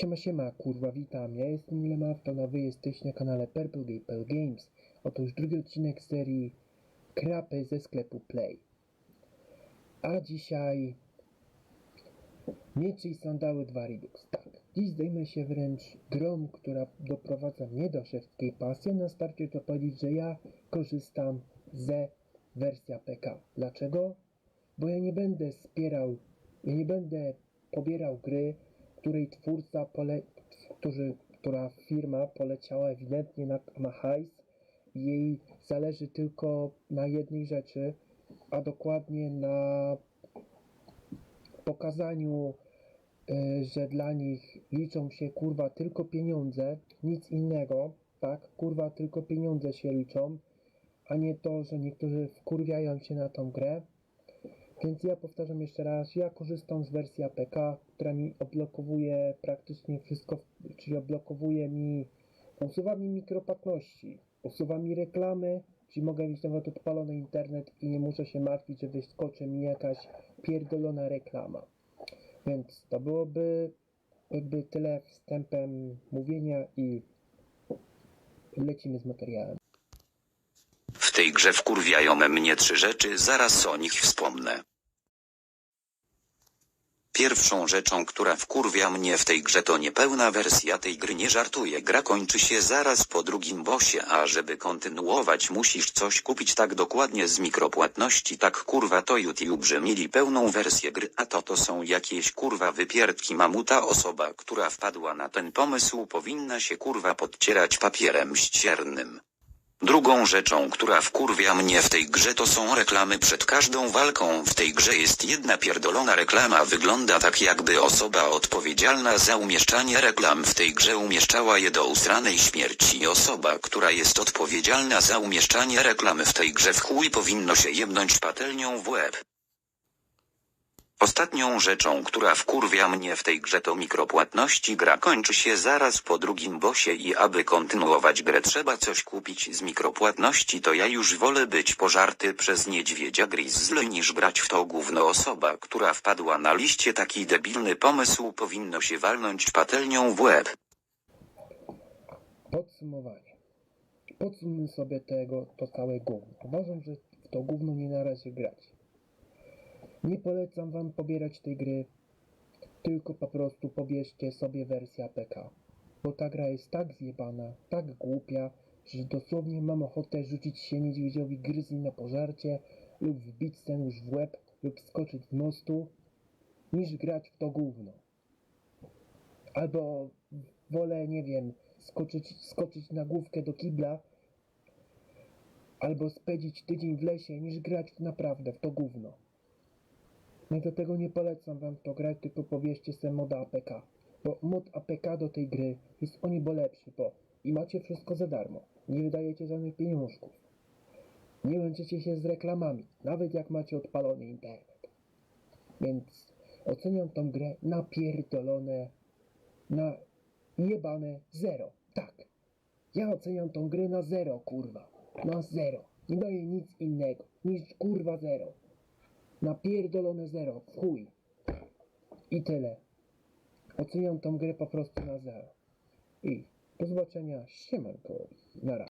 Siema, siema, kurwa, witam. Ja jestem Lemawton, a wy jesteście na kanale Purple Gapel Games. Otóż drugi odcinek serii Krapy ze sklepu Play. A dzisiaj Mieczy i sandały 2 Redux. Tak, dziś zajmę się wręcz grą, która doprowadza mnie do szewskiej pasji. Na starcie to powiedzieć, że ja korzystam ze wersja PK. Dlaczego? Bo ja nie będę wspierał, ja nie będę pobierał gry, której twórca, pole, którzy, która firma poleciała ewidentnie na, na hajs i jej zależy tylko na jednej rzeczy, a dokładnie na pokazaniu, y, że dla nich liczą się kurwa tylko pieniądze, nic innego, tak? Kurwa tylko pieniądze się liczą, a nie to, że niektórzy wkurwiają się na tą grę. Więc ja powtarzam jeszcze raz, ja korzystam z wersji APK, która mi odblokowuje praktycznie wszystko, czyli odblokowuje mi, usuwa mi mikropłatności, usuwa mi reklamy, czyli mogę mieć nawet odpalony internet i nie muszę się martwić, że wyskoczy mi jakaś pierdolona reklama. Więc to byłoby jakby tyle wstępem mówienia i lecimy z materiałem. Tej grze wkurwiają mnie trzy rzeczy, zaraz o nich wspomnę. Pierwszą rzeczą, która wkurwia mnie w tej grze to niepełna wersja tej gry nie żartuję. Gra kończy się zaraz po drugim bosie, a żeby kontynuować musisz coś kupić tak dokładnie z mikropłatności. Tak kurwa to YouTube, że mieli pełną wersję gry, a to to są jakieś kurwa wypierdki mamuta. Osoba, która wpadła na ten pomysł powinna się kurwa podcierać papierem ściernym. Drugą rzeczą, która wkurwia mnie w tej grze to są reklamy przed każdą walką. W tej grze jest jedna pierdolona reklama. Wygląda tak jakby osoba odpowiedzialna za umieszczanie reklam w tej grze umieszczała je do usranej śmierci. Osoba, która jest odpowiedzialna za umieszczanie reklamy w tej grze w chuj powinno się jebnąć patelnią w łeb. Ostatnią rzeczą, która wkurwia mnie w tej grze to mikropłatności. Gra kończy się zaraz po drugim bosie i aby kontynuować grę trzeba coś kupić z mikropłatności. To ja już wolę być pożarty przez niedźwiedzia Grizzly niż brać w to gówno osoba, która wpadła na liście taki debilny pomysł powinno się walnąć patelnią w łeb. Podsumowanie. Podsummy sobie tego, to całe gówno. Uważam, że w to gówno nie należy grać. Nie polecam wam pobierać tej gry, tylko po prostu pobierzcie sobie wersję APK. Bo ta gra jest tak zjebana, tak głupia, że dosłownie mam ochotę rzucić się niedźwiedziowi gryzli na pożarcie lub wbić ten już w łeb lub skoczyć z mostu, niż grać w to gówno. Albo wolę, nie wiem, skoczyć, skoczyć na główkę do kibla, albo spędzić tydzień w lesie, niż grać naprawdę w to gówno. No do tego nie polecam wam to grać, tylko pobierzcie sobie moda APK. Bo mod APK do tej gry jest o niebo lepszy, bo i macie wszystko za darmo. Nie wydajecie żadnych pieniążków. Nie łączycie się z reklamami, nawet jak macie odpalony internet. Więc oceniam tą grę na pierdolone, na jebane zero. Tak. Ja oceniam tą grę na zero, kurwa. Na zero. Nie daję nic innego niż kurwa zero. Na pierdolone zero. Chuj. I tyle. Oceniam tą grę po prostu na zero. I do zobaczenia. Siemanko. Na razie.